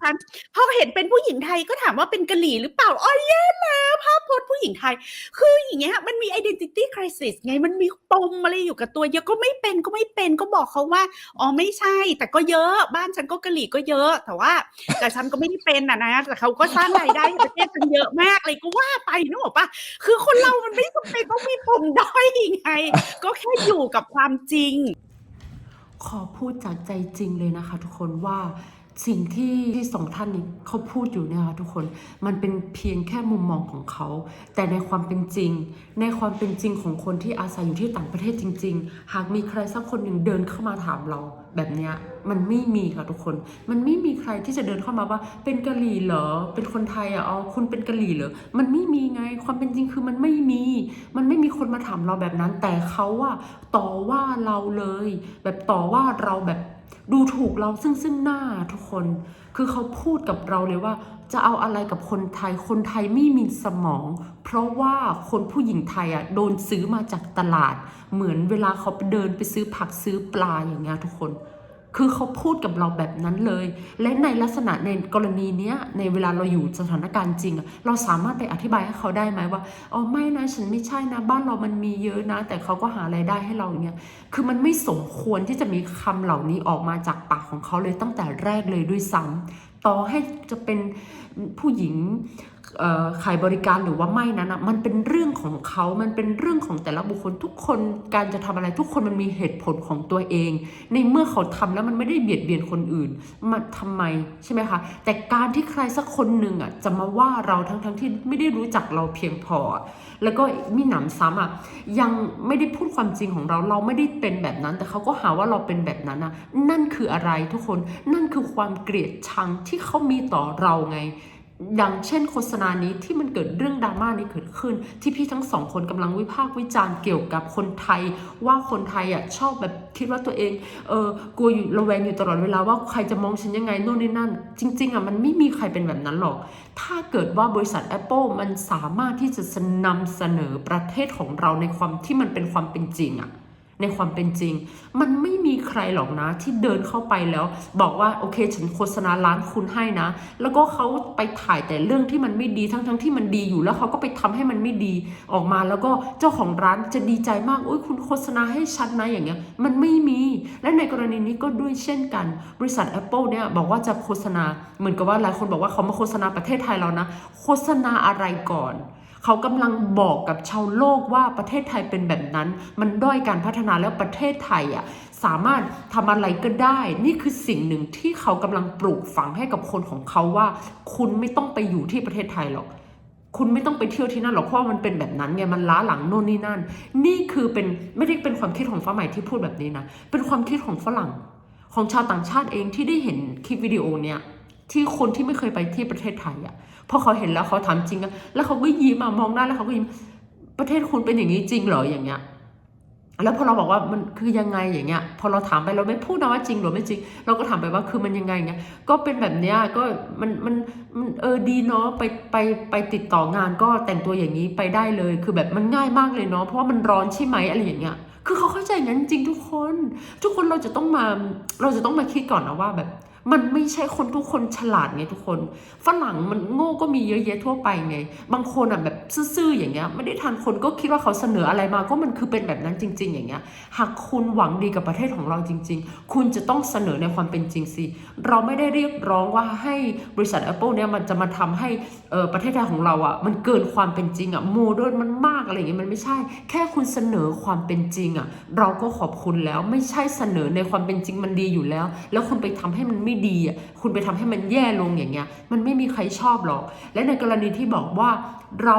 ฉันพอเห็นเป็นผู้หญิงไทยก็ถามว่าเป็นกะหรี่หรือเปล่าอ๋อแย่แล้วภาพพจน์ผู้หญิงไทย คืออย่างเงี้ยมันมี identity crisis ไงมันมีปมอะไรอยู่กับตัว เยอะก็ไม่เป็นก็ไม่เป็นก็บอกเขาว่าอ๋อไม่ใช่ แต่ก็เยอะบ้านฉันก็กะหรี่ก็เยอะ แต่ว่าแต่ฉันก็ไม่ได้เป็นอะนะแต่เขาก็สร้างรายได้ให้ประเทศฉันเยอะมากเลยก็ว่าไปนึกออกปะคือคนเรามันไม่จำเป็นต้องมีปมด้อยไง ก็แค่อยู่กับความจริง ขอพูดจากใจจริงเลยนะคะทุกคนว่า สิ่งที่ที่สองท่านนี้เขาพูดอยู่เนี่ยค่ะทุกคนมันเป็นเพียงแค่มุมมองของเขา แต่ในความเป็นจริง ในความเป็นจริงของคนที่อาศัยอยู่ที่ต่างประเทศจริง ๆ หากมีใครสักคนหนึ่งเดินเข้ามาถามเราแบบเนี้ยมันไม่มีค่ะทุกคน มันไม่มีใครที่จะเดินเข้ามาว่า เป็นกะหรี่เหรอ เป็นคนไทยอะอ๋อคุณเป็นกะหรี่เหรอ มันไม่มีไง ความเป็นจริงคือมันไม่มี มันไม่มีคนมาถามเราแบบนั้น แต่เขาอะต่อว่าเราเลย แบบต่อว่าเราแบบ ดูถูกเราซึ่งซึ่งหน้าทุกคน คือเขาพูดกับเราเลยว่า จะเอาอะไรกับคนไทย คนไทยไม่มีสมอง เพราะว่าคนผู้หญิงไทยอะโดนซื้อมาจากตลาด เหมือนเวลาเขาไปเดินไปซื้อผักซื้อปลาอย่างเงี้ยทุกคน คือเขาพูดกับเราแบบนั้นเลย และในลักษณะในกรณีเนี้ยในเวลาเราอยู่สถานการณ์จริง เราสามารถไปอธิบายให้เขาได้ไหมว่าอ๋อไม่นะฉันไม่ใช่นะบ้านเรามันมีเยอะนะ แต่เขาก็หาไรายได้ให้เราเงี้ยคือมันไม่สมควรที่จะมีคำเหล่านี้ออกมาจากปากของเขาเลยตั้งแต่แรกเลยด้วยซ้ำต่อให้จะเป็นผู้หญิง ขายบริการหรือว่าไม่นั้นนะมันเป็นเรื่องของเขา มันเป็นเรื่องของแต่ละบุคคลทุกคนการจะทำอะไรทุกคนมันมีเหตุผลของตัวเอง ในเมื่อเขาทำแล้วมันไม่ได้เบียดเบียนคนอื่นมันทำไมใช่ไหมคะ แต่การที่ใครสักคนหนึ่งอะจะมาว่าเราทั้งทั้งๆที่ไม่ได้รู้จักเราเพียงพอ แล้วก็มีหนำซ้ำอะยังไม่ได้พูดความจริงของเราเราไม่ได้เป็นแบบนั้น แต่เขาก็หาว่าเราเป็นแบบนั้นอะนั่นคืออะไรทุกคนนั่นคือความเกลียดชังที่เขามีต่อเราไง อย่างเช่นโฆษณานี้ที่มันเกิดเรื่องดราม่านี้เกิดขึ้น ที่พี่ทั้งสองคนกำลังวิพากษ์วิจารณ์เกี่ยวกับคนไทย ว่าคนไทยอะชอบแบบคิดว่าตัวเองเออกลัวอยู่ระแวงอยู่ตลอดเวลาว่าใครจะมองฉันยังไงโน่นนี่นั่น จริง ๆอะมันไม่มีใครเป็นแบบนั้นหรอก ถ้าเกิดว่าบริษัท Apple มันสามารถที่จะนำเสนอประเทศของเราในความที่มันเป็นความเป็นจริงอะ ในความเป็นจริง มันไม่มีใครหรอกนะที่เดินเข้าไปแล้ว บอกว่าโอเค ฉันโฆษณาร้านคุณให้นะ แล้วก็เขาไปถ่ายแต่เรื่องที่มันไม่ดีทั้งๆทที่มันดีอยู่แล้วเขาก็ไปทำให้มันไม่ดีออกมาแล้วก็เจ้าของร้านจะดีใจมากโอ้ยคุณโฆษณาให้ฉันนะอย่างเงี้ยมันไม่มีและในกรณีนี้ก็ด้วยเช่นกัน บริษัท Apple เนี่ยบอกว่าจะโฆษณาเหมือนกับว่าหลายคนบอกว่าเขามาโฆษณาประเทศไทยแล้วนะ โฆษณาอะไรก่อน เขากำลังบอกกับชาวโลกว่าประเทศไทยเป็นแบบนั้น มันด้อยการพัฒนาแล้วประเทศไทยอะสามารถทำอะไรก็ได้ นี่คือสิ่งหนึ่งที่เขากำลังปลูกฝังให้กับคนของเขาว่า คุณไม่ต้องไปอยู่ที่ประเทศไทยหรอกคุณไม่ต้องไปเที่ยวที่นั่นหรอกเพราะมันเป็นแบบนั้นไงมันล้าหลังโน่นนี่นั่น นี่คือเป็นไม่ได้เป็นความคิดของฟ้าใหม่ที่พูดแบบนี้นะเป็นความคิดของฝรั่ง ของชาวต่างชาติเองที่ได้เห็นคลิปวิดีโอเนี่ย ที่คนที่ไม่เคยไปที่ประเทศไทยอะ่ะพอเขาเห็นแล้วเขาถามจริงอะแล้วเขาก็ยิ้มอะมองหน้าแล้วเขาก็ยิ้มประเทศคุณเป็นอย่างนี้จริงเหรออย่างเงี้ยแล้วพอเราบอกว่ามันคือยังไงอย่างเงี้ย พอเราถามไปเราไม่พูดนะว่าจริงหรือไม่จริง เราก็ถามไปว่าคือมันยังไงเงี้ยก็เป็นแบบเนี้ยก็มันมันมันเออดีเนาะไปไปไปติดต่องานก็แต่งตัวอย่างนี้ไปได้เลย คือแบบมันง่ายมากเลยเนาะเพราะว่ามันร้อนใช่ไหมอะไรอย่างเงี้ย คือเขาเข้าใจงั้นจริงทุกคน ทุกคนเราจะต้องมาเราจะต้องมาคิดก่อนนะว่าแบบ มันไม่ใช่คนทุกคนฉลาดไงทุกคน ฝรั่งมันโง่ก็มีเยอะแยะทั่วไปไง บางคนอะแบบซื่อๆอย่างเงี้ยไม่ได้ทันคนก็คิดว่าเขาเสนออะไรมาก็มันคือเป็นแบบนั้นจริง ๆ อย่างเงี้ย หากคุณหวังดีกับประเทศของเราจริง ๆ คุณจะต้องเสนอในความเป็นจริงสิ เราไม่ได้เรียกร้องว่าให้บริษัท Apple เนี่ยมันจะมาทำให้เอ่อประเทศไทยของเราอะมันเกินความเป็นจริงอะโมเดิร์นมันมากอะไรอย่างเงี้ยมันไม่ใช่ แค่คุณเสนอความเป็นจริงอะเราก็ขอบคุณแล้วไม่ใช่เสนอในความเป็นจริงมันดีอยู่แล้ว แล้วคุณไปทำให้มันไไม่ดีอะคุณไปทำให้มันแย่ลงอย่างเงี้ย มันไม่มีใครชอบหรอก และในกรณีที่บอกว่าเรา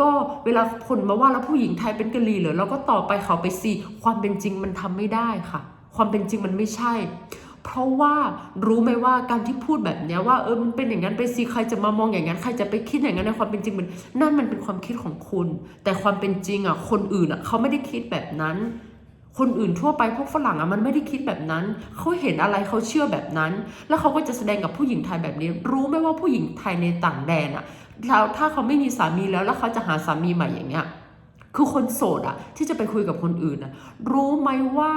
ก็เวลาคนมาว่าแล้วผู้หญิงไทยเป็นกะหรี่เหรอเราก็ต่อไปเขาไปสิความเป็นจริงมันทำไม่ได้ค่ะ ความเป็นจริงมันไม่ใช่ เพราะว่ารู้ไหมว่าการที่พูดแบบเนี้ยว่าเออมันเป็นอย่างนั้นไปสิใครจะมามองอย่างนั้นใครจะไปคิดอย่างนั้นในความเป็นจริงมันนั่นมันเป็นความคิดของคุณ แต่ความเป็นจริงอะคนอื่นอะเขาไม่ได้คิดแบบนั้น คนอื่นทั่วไปพวกฝรั่งอะมันไม่ได้คิดแบบนั้น เขาเห็นอะไรเขาเชื่อแบบนั้น แล้วเขาก็จะแสดงกับผู้หญิงไทยแบบนี้ รู้ไหมว่าผู้หญิงไทยในต่างแดนอะแล้วถ้าเขาไม่มีสามีแล้วแล้วเขาจะหาสามีใหม่อย่างเงี้ย คือคนโสดอะที่จะไปคุยกับคนอื่นอะรู้ไหมว่า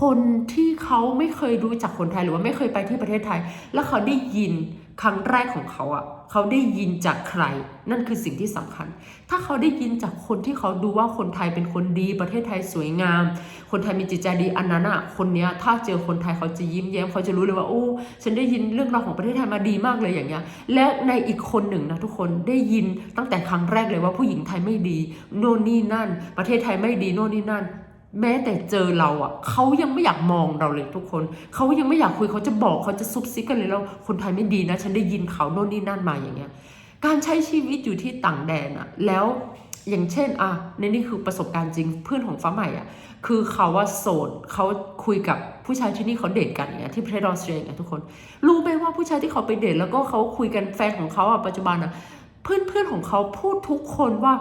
คนที่เขาไม่เคยรู้จักคนไทยหรือว่าไม่เคยไปที่ประเทศไทย แล้วเขาได้ยินครั้งแรกของเขาอะ เขาได้ยินจากใคร นั่นคือสิ่งที่สำคัญ ถ้าเขาได้ยินจากคนที่เขาดูว่าคนไทยเป็นคนดี ประเทศไทยสวยงาม คนไทยมีจิตใจดีอันนั้นอะคนเนี้ยถ้าเจอคนไทยเขาจะยิ้มแย้มเขาจะรู้เลยว่าโอ้ฉันได้ยินเรื่องราวของประเทศไทยมาดีมากเลยอย่างเงี้ย และในอีกคนหนึ่งนะทุกคนได้ยินตั้งแต่ครั้งแรกเลยว่าผู้หญิงไทยไม่ดี โน่นนี่นั่น ประเทศไทยไม่ดีโน่นนี่นั่น แม้แต่เจอเราอะเขายังไม่อยากมองเราเลยทุกคนเขายังไม่อยากคุยเขาจะบอกเขาจะซุบซิบกันเลยแล้วคนไทยไม่ดีนะ ฉันได้ยินเขาโน่นนี่นั่นมาอย่างเงี้ย การใช้ชีวิตอยู่ที่ต่างแดนอะแล้วอย่างเช่นอะในนี่คือประสบการณ์จริงเพื่อนของฟ้าใหม่อะคือเขาว่าโสดเขาคุยกับผู้ชายที่นี่เขาเดทกันอย่างเงี้ยที่ประเทศออสเตรเลียอย่างเงี้ยทุกคน รู้ไหมว่าผู้ชายที่เขาไปเดทแล้วก็เขาคุยกันแฟนของเขาอะปัจจุบันอะ เพื่อนเพื่อนๆของเขาพูดทุกคนว่า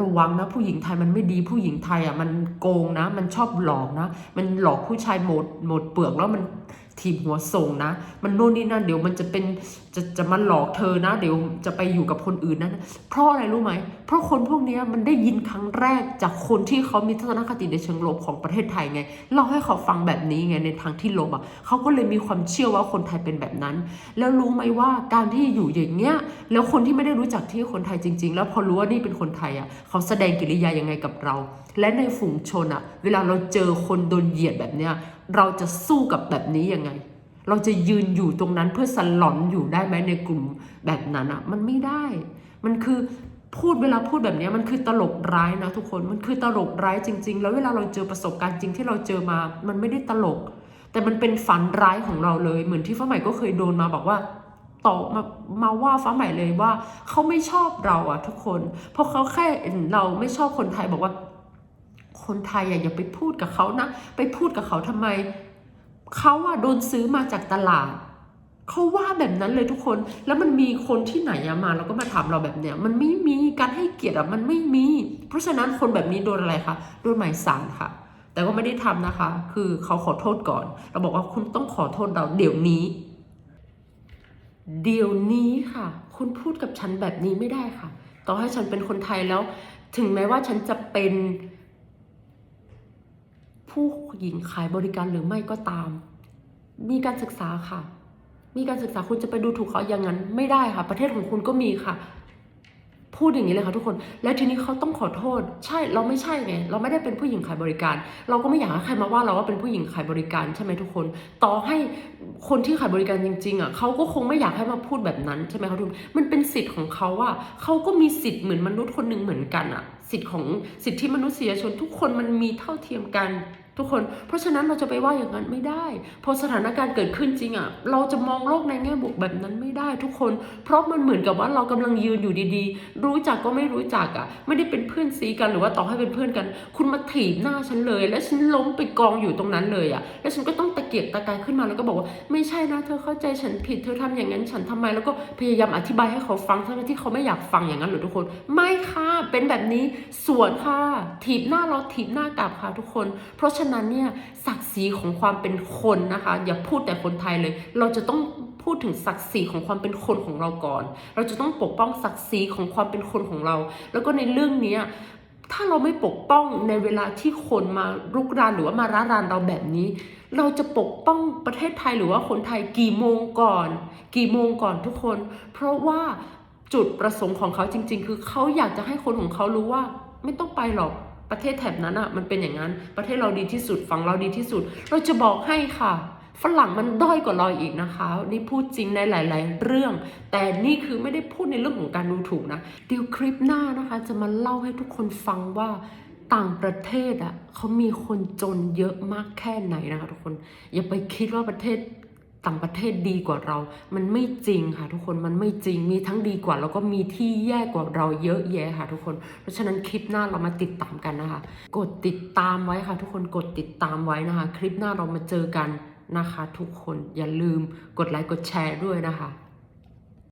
ระวังนะผู้หญิงไทยมันไม่ดีผู้หญิงไทยอะมันโกงนะ มันชอบหลอกนะ มันหลอกผู้ชายหมดหมดเปลือกแล้วมัน ทีมหัวส่งนะ มันโน่นนี่นั่นเดี๋ยวมันจะเป็นจะจะมาหลอกเธอนะ เดี๋ยวจะไปอยู่กับคนอื่นนะเพราะอะไรรู้ไหม เพราะคนพวกนี้มันได้ยินครั้งแรกจากคนที่เขามีทัศนคติในเชิงลบของประเทศไทยไงเราให้เขาฟังแบบนี้ไงในทางที่ลบอะเขาก็เลยมีความเชื่อว่าคนไทยเป็นแบบนั้น แล้วรู้ไหมว่าการที่อยู่อย่างเงี้ยแล้วคนที่ไม่ได้รู้จักที่คนไทยจริง ๆ แล้วพอรู้ว่านี่เป็นคนไทยอะเขาแสดงกิริยายังไงกับเรา และในฝูงชนอะ เวลาเราเจอคนโดนเหยียดแบบเนี้ย เราจะสู้กับแบบนี้ยังไง เราจะยืนอยู่ตรงนั้นเพื่อสลอนอยู่ได้ไหมในกลุ่มแบบนั้นอะ มันไม่ได้ มันคือพูดเวลาพูดแบบนี้มันคือตลกร้ายนะทุกคนมันคือตลกร้ายจริง ๆ แล้วเวลาเราเจอประสบการณ์จริงที่เราเจอมา มันไม่ได้ตลก แต่มันเป็นฝันร้ายของเราเลย เหมือนที่ฟ้าใหม่ก็เคยโดนมาบอกว่าต่อมามาว่าฟ้าใหม่เลยว่าเขาไม่ชอบเราอะทุกคน เพราะเขาแค่เราไม่ชอบคนไทยบอกว่า คนไทยอะอย่าไปพูดกับเขานะ ไปพูดกับเขาทำไม เขาอะโดนซื้อมาจากตลาดเขาว่าแบบนั้นเลยทุกคน แล้วมันมีคนที่ไหนมาแล้วก็มาถามเราแบบเนี้ย มันไม่มีการให้เกียรติอะมันไม่มี เพราะฉะนั้นคนแบบนี้โดนอะไรคะ โดนหมายสารค่ะ แต่ก็ไม่ได้ทำนะคะ คือเขาขอโทษก่อน เราบอกว่าคุณต้องขอโทษเราเดี๋ยวนี้ เดี๋ยวนี้ค่ะ คุณพูดกับฉันแบบนี้ไม่ได้ค่ะ ต่อให้ฉันเป็นคนไทยแล้ว ถึงแม้ว่าฉันจะเป็น ผู้หญิงขายบริการหรือไม่ก็ตาม มีการศึกษาค่ะ มีการศึกษาคุณจะไปดูถูกเขาอย่างนั้นไม่ได้ค่ะ ประเทศของคุณก็มีค่ะ พูดอย่างนี้เลยค่ะทุกคน แล้วทีนี้เขาต้องขอโทษ ใช่ เราไม่ใช่ไง เราไม่ได้เป็นผู้หญิงขายบริการ เราก็ไม่อยากให้ใครมาว่าเราว่าเป็นผู้หญิงขายบริการใช่ไหมทุกคน ต่อให้คนที่ขายบริการจริง ๆอะเขาก็คงไม่อยากให้มาพูดแบบนั้นใช่ไหมคะทุกคน มันเป็นสิทธิ์ของเขาอะเขาก็มีสิทธิ์เหมือนมนุษย์คนหนึ่งเหมือนกันอะ สิทธิ์ของสิทธิมนุษยชนทุกคนมันมีเท่าเทียมกัน ทุกคน เพราะฉะนั้นเราจะไปว่าอย่างนั้นไม่ได้ พอสถานการณ์เกิดขึ้นจริงอะ่ะ เราจะมองโลกในแง่บวกแบบนั้นไม่ได้ทุกคน เพราะมันเหมือนกับว่าเรากำลังยืนอยู่ดีๆ รู้จักก็ไม่รู้จักอะ่ะ ไม่ได้เป็นเพื่อนซีกันหรือว่าต่อให้เป็นเพื่อนกัน คุณมาถีบหน้าฉันเลย และฉันล้มไปกองอยู่ตรงนั้นเลยอะ่ะ แล้วฉันก็ต้องตะเกียกตะกายขึ้นมาแล้วก็บอกว่าไม่ใช่นะเธอเข้าใจฉันผิดเธอทำอย่างนั้นฉันทำไมแล้วก็พยายามอธิบายให้เขาฟังทั้งที่เขาไม่อยากฟังอย่างนั้นหรือทุกคน ไม่ค่ะ เป็นแบบนี้สวนค่ะถีบหน้าเราถีบหน้ากลับค่ะทุกคน เพราะฉะนั้นเนี่ยศักดิ์ศรีของความเป็นคนนะคะ อย่าพูดแต่คนไทยเลย เราจะต้องพูดถึงศักดิ์ศรีของความเป็นคนของเราก่อน เราจะต้องปกป้องศักดิ์ศรีของความเป็นคนของเรา แล้วก็ในเรื่องนี้ถ้าเราไม่ปกป้องในเวลาที่คนมารุกรานหรือว่ามาร้ารานเราแบบนี้ เราจะปกป้องประเทศไทยหรือว่าคนไทยกี่โมงก่อน กี่โมงก่อนทุกคน เพราะว่า จุดประสงค์ของเขาจริง ๆ คือเขาอยากจะให้คนของเขารู้ว่า ไม่ต้องไปหรอกประเทศแถบนั้นอะมันเป็นอย่างนั้น ประเทศเราดีที่สุดฝั่งเราดีที่สุด เราจะบอกให้ค่ะ ฝรั่งมันด้อยกว่าเราอีกนะคะ นี่พูดจริงในหลาย ๆ เรื่อง แต่นี่คือไม่ได้พูดในเรื่องของการดูถูกนะเดี๋ยวคลิปหน้านะคะ จะมาเล่าให้ทุกคนฟังว่าต่างประเทศอะเขามีคนจนเยอะมากแค่ไหนนะคะทุกคน อย่าไปคิดว่าประเทศ ต่างประเทศดีกว่าเรา มันไม่จริงค่ะทุกคน มันไม่จริง มีทั้งดีกว่า แล้วก็มีที่แย่กว่าเราเยอะแยะค่ะทุกคน เพราะฉะนั้นคลิปหน้าเรามาติดตามกันนะคะ กดติดตามไว้ค่ะ ทุกคน กดติดตามไว้นะคะ คลิปหน้าเรามาเจอกันนะคะ ทุกคน อย่าลืมกดไลค์ กดแชร์ด้วยนะคะ